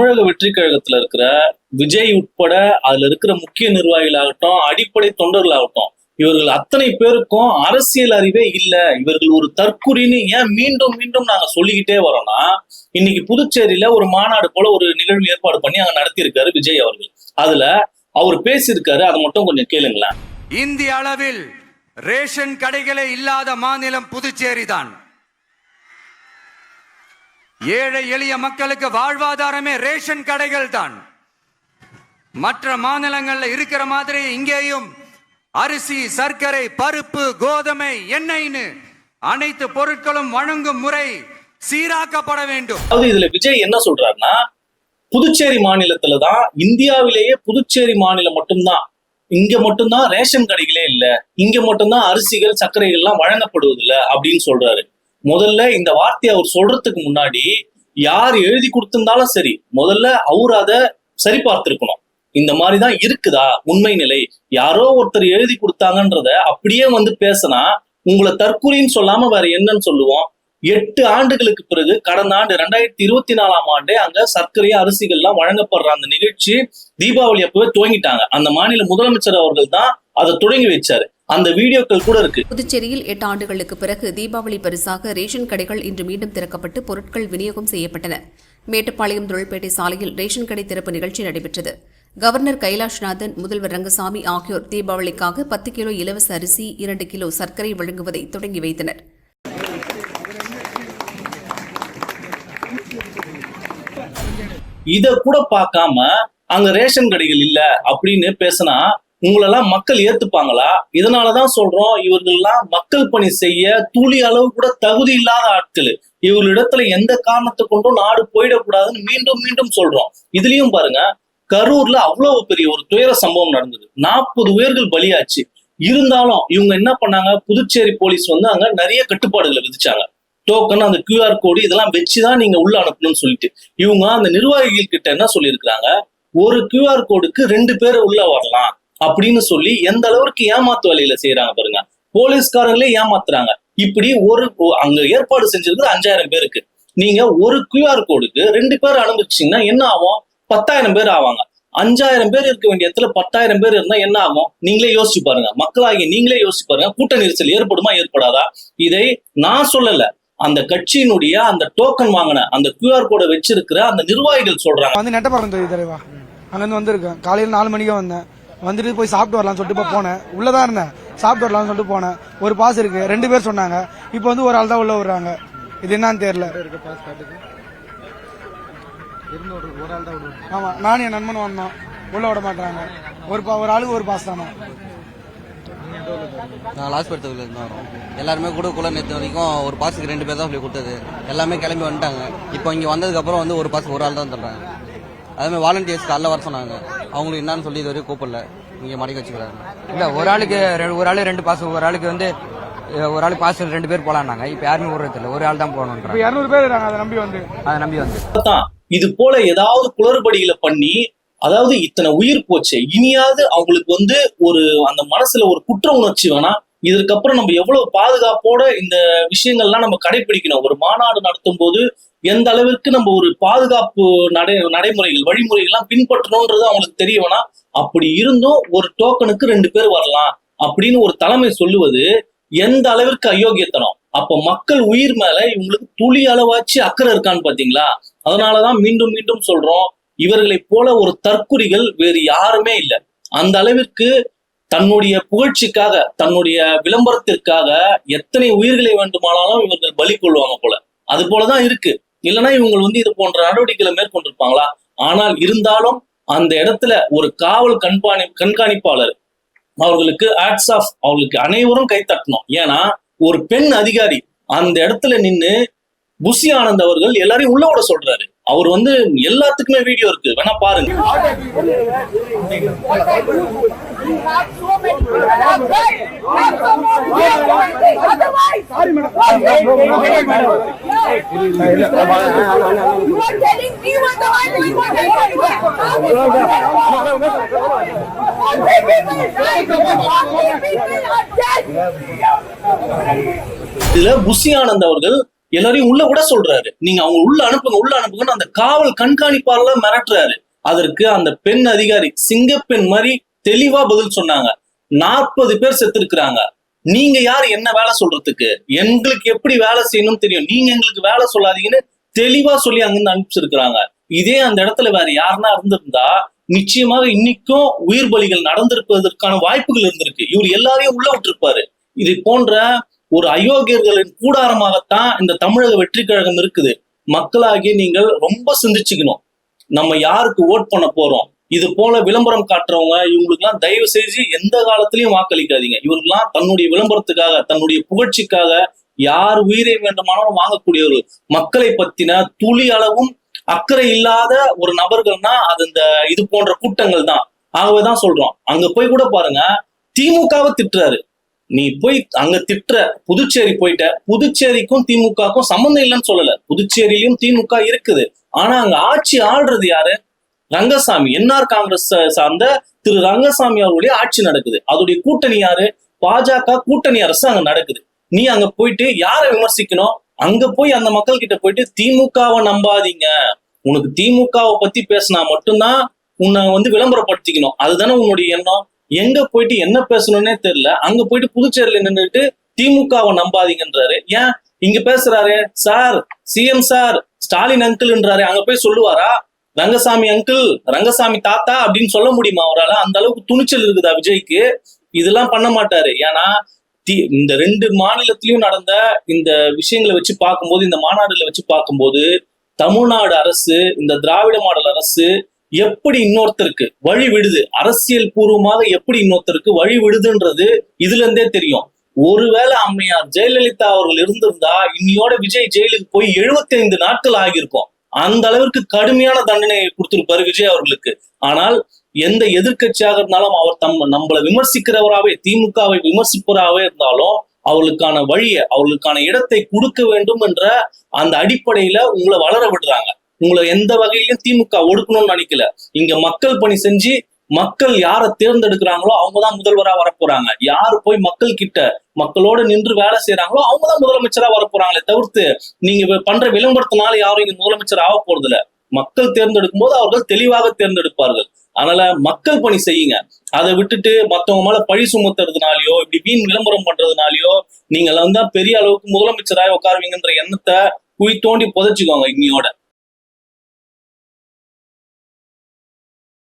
தமிழக வெற்றி கழகத்துல இருக்கிற விஜய் உட்பட அதுல இருக்கிற முக்கிய நிர்வாகிகளாகட்டும் அடிப்படை தொண்டர்களாகட்டும் இவர்கள் அத்தனை பேருக்கும் அரசியல் அறிவே இல்லை. இவர்கள் ஒரு தற்குறின்னு ஏன் மீண்டும் மீண்டும் நாங்க சொல்லிக்கிட்டே வரோம்னா இன்னைக்கு புதுச்சேரியில ஒரு மாநாடு போல ஒரு நிகழ்வு ஏற்பாடு பண்ணி அங்க நடத்தியிருக்காரு விஜய் அவர்கள். அதுல அவர் பேசியிருக்காரு அதை மட்டும் கொஞ்சம் கேளுங்களேன். இந்திய அளவில் ரேஷன் கடைகளே இல்லாத மாநிலம் புதுச்சேரி தான் ஏழை எளிய மக்களுக்கு வாழ்வாதாரமே ரேஷன் கடைகள் தான் மற்ற மாநிலங்கள்ல இருக்கிற மாதிரி இங்கேயும் அரிசி சர்க்கரை பருப்பு கோதுமை எண்ணெய்னு அனைத்து பொருட்களும் வழங்கும் முறை சீராக்கப்பட வேண்டும். அதாவது இதுல விஜய் என்ன சொல்றாருன்னா புதுச்சேரி மாநிலத்துல தான் இந்தியாவிலேயே புதுச்சேரி மாநிலம் மட்டும்தான். இங்க மட்டும்தான் ரேஷன் கடைகளே இல்ல. இங்க மட்டும்தான் அரிசிகள் சர்க்கரைகள் எல்லாம் வழங்கப்படுவதில்ல அப்படின்னு சொல்றாரு. முதல்ல இந்த வார்த்தையை அவர் சொல்றதுக்கு முன்னாடி யார் எழுதி கொடுத்திருந்தாலும் சரி முதல்ல அவர் அதை சரி பார்த்திருக்கணும் இந்த மாதிரிதான் இருக்குதா? உண்மை நிலை. யாரோ ஒருத்தர் எழுதி கொடுத்தாங்கன்றத அப்படியே வந்து பேசினா உங்களை தற்கொலைன்னு சொல்லாம வேற என்னன்னு சொல்லுவோம். எட்டு ஆண்டுகளுக்கு பிறகு கடந்த ஆண்டு ரெண்டாயிரத்தி இருபத்தி நாலாம் ஆண்டு அங்க சர்க்கரை அரிசிகள்லாம் வழங்கப்படுற அந்த நிகழ்ச்சி தீபாவளி அப்பவே துவங்கிட்டாங்க. அந்த மாநில முதலமைச்சர் அவர்கள் தான் அதை தொடங்கி வச்சாரு. அந்த வீடியோக்கள் கூட இருக்கு. புதுச்சேரியில் எட்டு ஆண்டுகளுக்கு பிறகு தீபாவளி பரிசாக ரேஷன் கடைகள் இன்று மீண்டும் திறக்கப்பட்டு பொருட்கள் விநியோகம் செய்யப்பட்டன. மேட்டுப்பாளையம் தொழில்பேட்டை சாலையில் ரேஷன் கடை திறப்பு நிகழ்ச்சி நடைபெற்றது. கவர்னர் கைலாஷ்நாதன் முதல்வர் ரங்கசாமி ஆகியோர் தீபாவளிக்காக பத்து கிலோ இலவச அரிசி இரண்டு கிலோ சர்க்கரை வழங்குவதை தொடங்கி வைத்தனர். இத கூட பார்க்காம அங்க ரேஷன் கடைகள் இல்ல அப்படின்னு பேசினா உங்களெல்லாம் மக்கள் ஏத்துப்பாங்களா? இதனாலதான் சொல்றோம் இவர்கள்லாம் மக்கள் பணி செய்ய துளி அளவு கூட தகுதி இல்லாத ஆட்கள். இவர்களிடத்துல எந்த காரணத்தை கொண்டும் நாடு போயிடக்கூடாதுன்னு மீண்டும் மீண்டும் சொல்றோம். இதுலயும் பாருங்க கரூர்ல அவ்வளவு பெரிய ஒரு துயர சம்பவம் நடந்தது. நாற்பது உயிர்கள் பலியாச்சு. இருந்தாலும் இவங்க என்ன பண்ணாங்க? புதுச்சேரி போலீஸ் வந்து அங்க நிறைய கட்டுப்பாடுகளை விதிச்சாங்க. டோக்கன் அந்த கியூஆர் கோடு இதெல்லாம் வச்சுதான் நீங்க உள்ள அனுப்பணும்னு சொல்லிட்டு. இவங்க அந்த நிர்வாகிகள் கிட்ட என்ன சொல்லியிருக்கிறாங்க? ஒரு கியூஆர் கோடுக்கு ரெண்டு பேர் உள்ள வரலாம். அப்படின்னு சொல்லி எந்த அளவுக்கு ஏமாத்து வேலையில செய்யறாங்க பாருங்க. போலீஸ்காரங்களே ஏமாத்துறாங்க. இப்படி ஒரு அங்க ஏற்பாடு செஞ்சிருக்கிறது அஞ்சாயிரம் பேருக்கு. நீங்க ஒரு கியூஆர் கோடுக்கு ரெண்டு பேர் அனுப்பிச்சிங்கன்னா என்ன ஆகும்? பத்தாயிரம் பேர் ஆவாங்க. அஞ்சாயிரம் பேர் இருக்க வேண்டிய இடத்துல பத்தாயிரம் பேர் இருந்தா என்ன ஆகும்? நீங்களே யோசிச்சு பாருங்க. மக்களாகி நீங்களே யோசிச்சு பாருங்க. கூட்ட நெரிசல் ஏற்படுமா ஏற்படாதா? இதை நான் சொல்லல. அந்த கட்சியினுடைய அந்த டோக்கன் வாங்கின அந்த கியூஆர் கோடை வச்சிருக்கிற அந்த நிர்வாகிகள் சொல்றாங்க. வந்து நெட்டப்பாக்கம் தொகுதி தலைவா. அங்கேருந்து வந்திருக்கேன். காலையில நாலு மணிக்கு வந்தேன். வந்துட்டு போய் சாப்பிட்டு வரலாம்னு சொல்லிட்டு இப்போ போனேன். உள்ளதான் இருந்தேன். சாப்பிட்டு வரலாம்னு சொல்லிட்டு போனேன். ஒரு பாஸ் இருக்கு. ரெண்டு பேர் சொன்னாங்க. இப்போ வந்து ஒரு ஆள் தான் உள்ள விடுறாங்க இது என்னன்னு தெரியல. ஆமா நானும் என் நண்பனும் வந்தோம். உள்ள விட மாட்டாங்க ஒரு பா ஒரு ஆளுக்கு ஒரு பாஸ் தானே. நான் லாஸ்பேட்டத்தில் இருந்து வரோம். எல்லாருமே கொடுக்கக்குள்ள நேற்று வரைக்கும் ஒரு பாஸுக்கு ரெண்டு பேர் தான் சொல்லி கொடுத்தது. எல்லாமே கிளம்பி வந்துட்டாங்க. இப்போ இங்கே வந்ததுக்கப்புறம் வந்து ஒரு பாஸ் ஒரு ஆள் தான் தர்றாங்க. அதேமாதிரி வாலண்டியர்ஸ் காலைல வர சொன்னாங்க. அவங்களுக்கு என்னன்னு சொல்லி இது வரைக்கும் கூப்பிடல. இங்கே மடக்கி வச்சுக்கிறாங்க. இல்ல ஒரு ஆளுக்கு ஒரு ஆளு ரெண்டு பாஸ் ஒரு ஆளுக்கு வந்து ஒரு ஆளுக்கு பாஸ் ரெண்டு பேர் போலாம்னாங்க. இப்ப யாருமே விடுறது இல்ல. ஒரு ஆள் தான் இப்போ போகணுன்றாங்க இரநூறு பேர் இருக்காங்க. அதை நம்பி வந்து. அதை நம்பி வந்து. இது போல ஏதாவது குளறுபடிகளை பண்ணி அதாவது இத்தனை உயிர் போச்சு. இனியாவது அவங்களுக்கு வந்து ஒரு அந்த மனசுல ஒரு குற்ற உணர்ச்சி வேணா இதற்கப்புறம் நம்ம எவ்வளவு பாதுகாப்போட இந்த விஷயங்கள்லாம் நம்ம கடைபிடிக்கணும்? ஒரு மாநாடு நடத்தும் போது எந்த அளவிற்கு நம்ம ஒரு பாதுகாப்பு நடை நடைமுறைகள் வழிமுறைகள்லாம் பின்பற்றணும்ன்றது அவங்களுக்கு தெரிய வேணாம் அப்படி இருந்தும் ஒரு டோக்கனுக்கு ரெண்டு பேர் வரலாம் அப்படின்னு ஒரு தலைமை சொல்லுவது எந்த அளவிற்கு அயோக்கியத்தனம்? அப்ப மக்கள் உயிர் மேல இவங்களுக்கு துளி அளவாச்சு அக்கறை இருக்கான்னு பாத்தீங்களா? அதனாலதான் மீண்டும் மீண்டும் சொல்றோம் இவர்களை போல ஒரு தற்குறிகள் வேறு யாருமே இல்லை. அந்த அளவிற்கு தன்னுடைய புகழ்ச்சிக்காக தன்னுடைய விளம்பரத்திற்காக எத்தனை உயிர்களை வேண்டுமானாலும் இவர்கள் பலி கொள்வாங்க போல. அது போலதான் இருக்கு. இல்லைன்னா இவங்க வந்து இது போன்ற நடவடிக்கைகளை மேற்கொண்டிருப்பாங்களா? ஆனால் இருந்தாலும் அந்த இடத்துல ஒரு காவல் கண்காணி கண்காணிப்பாளர் அவர்களுக்கு ஆட்ஸ் ஆஃப் அவர்களுக்கு அனைவரும் கை தட்டணும். ஏன்னா ஒரு பெண் அதிகாரி அந்த இடத்துல நின்னு புஷி ஆனந்த் அவர்கள் எல்லாரையும் உள்ள விட சொல்றாரு. அவர் வந்து எல்லாத்துக்குமே வீடியோ இருக்கு. வேணா பாருங்க. இதுல புஷி ஆனந்த் அவர்கள் எல்லாரையும் உள்ள விட சொல்றாரு. நீங்க அவங்க உள்ள அனுப்புங்க உள்ள அனுப்புங்கன்னு அந்த காவல் கண்காணிப்பாளர் மிரட்டுறாரு. அதற்கு அந்த பெண் அதிகாரி சிங்கப்பெண் மாதிரி தெளிவா பதில் சொன்னாங்க. நாற்பது பேர் செத்துருக்குறாங்க. நீங்க யார்? என்ன வேலை சொல்றதுக்கு? எங்களுக்கு எப்படி வேலை செய்யணும்னு தெரியும். நீங்க எங்களுக்கு வேலை சொல்லாதீங்கன்னு தெளிவா சொல்லி அங்கிருந்து அனுப்பிச்சிருக்கிறாங்க. இதே அந்த இடத்துல வேற யாருன்னா இருந்திருந்தா நிச்சயமாக இன்னைக்கும் உயிர் பலிகள் நடந்திருப்பதற்கான வாய்ப்புகள் இருந்திருக்கு. இவர் எல்லாரையும் உள்ள விட்டுருப்பாரு. இது போன்ற ஒரு அயோக்கியர்களின் கூடாரமாகத்தான் இந்த தமிழக வெற்றி கழகம் இருக்குது. மக்களாகிய நீங்கள் ரொம்ப சிந்திச்சுக்கணும். நம்ம யாருக்கு ஓட் பண்ண போறோம்? இது போல விளம்பரம் காட்டுறவங்க இவங்களுக்குலாம் தயவு செய்து எந்த காலத்திலையும் வாக்களிக்காதீங்க. இவருக்கெல்லாம் தன்னுடைய விளம்பரத்துக்காக தன்னுடைய புகழ்ச்சிக்காக யார் உயிரை வேண்டுமானாலும் வாங்கக்கூடியவர்கள். மக்களை பத்தின துளி அளவும் அக்கறை இல்லாத ஒரு நபர்கள்னா அது இந்த இது போன்ற கூட்டங்கள் தான் ஆகவேதான் சொல்றோம். அங்க போய் கூட பாருங்க திமுகவை திட்டுறாரு. நீ போய் அங்க திட்டுற புதுச்சேரி போயிட்ட புதுச்சேரிக்கும் திமுகவுக்கும் சம்மந்தம் இல்லைன்னு சொல்லல. புதுச்சேரியிலும் திமுக இருக்குது. ஆனா அங்க ஆட்சி ஆள்றது யாரு? ரங்கசாமி. என்ஆர் காங்கிரஸ் சார்ந்த திரு ரங்கசாமி அவருடைய ஆட்சி நடக்குது. அதோடைய கூட்டணி யாரு? பாஜக கூட்டணி அரசு அங்க நடக்குது. நீ அங்க போயிட்டு யாரை விமர்சிக்கணும்? அங்க போய் அந்த மக்கள் கிட்ட போயிட்டு திமுகவை நம்பாதீங்க. உனக்கு திமுகவை பத்தி பேசினா மட்டும்தான் உன்னை வந்து விளம்பரப்படுத்திக்கணும். அதுதானே உன்னுடைய எண்ணம். எங்க போயிட்டு என்ன பேசணும்னே தெரியல. அங்க போயிட்டு புதுச்சேரியில நின்றுட்டு திமுகவை நம்பாதீங்கன்றாரு. ஏன்? இங்க பேசுறாரு சார் சிஎம் சார் ஸ்டாலின் அங்கிள்ன்றாரு. அங்க போய் சொல்லுவாரா? ரங்கசாமி அங்கிள் ரங்கசாமி தாத்தா அப்படின்னு சொல்ல முடியுமா அவரால்? அந்த அளவுக்கு துணிச்சல் இருக்குதா விஜய்க்கு? இதெல்லாம் பண்ண மாட்டாரு. ஏன்னா தி- இந்த ரெண்டு மாநிலத்திலயும் நடந்த இந்த விஷயங்களை வச்சு பார்க்கும்போது இந்த மாநாடுகளை வச்சு பார்க்கும்போது தமிழ்நாடு அரசு இந்த திராவிட மாடல் அரசு எப்படி இன்னொருத்தருக்கு வழி விடுது? அரசியல் பூர்வமாக எப்படி இன்னொருத்தருக்கு வழி விடுதுன்றது இதுல இருந்தே தெரியும். ஒருவேளை அம்மையார் ஜெயலலிதா அவர்கள் இருந்திருந்தா இன்னையோட விஜய் ஜெயிலுக்கு போய் 75 நாட்கள் ஆகியிருக்கும். அந்த அளவிற்கு கடுமையான தண்டனை கொடுத்திருப்பாரு விஜய் அவர்களுக்கு. ஆனால் எந்த எதிர்கட்சியாக இருந்தாலும் அவர் தம் நம்மளை விமர்சிக்கிறவராகவே திமுகவை விமர்சிப்பவராகவே இருந்தாலும் அவர்களுக்கான வழியை அவர்களுக்கான இடத்தை கொடுக்க வேண்டும் என்ற அந்த அடிப்படையில உங்களை வளர விடுறாங்க. உங்களை எந்த வகையிலும் திமுக ஒடுக்கணும்னு நினைக்கல. இங்க மக்கள் பணி செஞ்சு மக்கள் யாரை தேர்ந்தெடுக்கிறாங்களோ அவங்கதான் முதல்வரா வரப்போறாங்க. யாரு போய் மக்கள் கிட்ட மக்களோட நின்று வேலை செய்யறாங்களோ அவங்கதான் முதலமைச்சரா வரப்போறாங்களே தவிர்த்து நீங்க பண்ற விளம்பரத்தினால யாரும் இங்க முதலமைச்சர் ஆக போறது இல்ல மக்கள் தேர்ந்தெடுக்கும் போது அவர்கள் தெளிவாக தேர்ந்தெடுப்பார்கள். அதனால மக்கள் பணி செய்யுங்க. அதை விட்டுட்டு மத்தவங்க மேல பழி சுமத்துறதுனாலயோ இப்படி வீண் விளம்பரம் பண்றதுனாலயோ நீங்க வந்து பெரிய அளவுக்கு முதலமைச்சராக உட்காருவீங்கன்ற எண்ணத்தை குழி தோண்டி புதைச்சுக்கோங்க இன்னியோட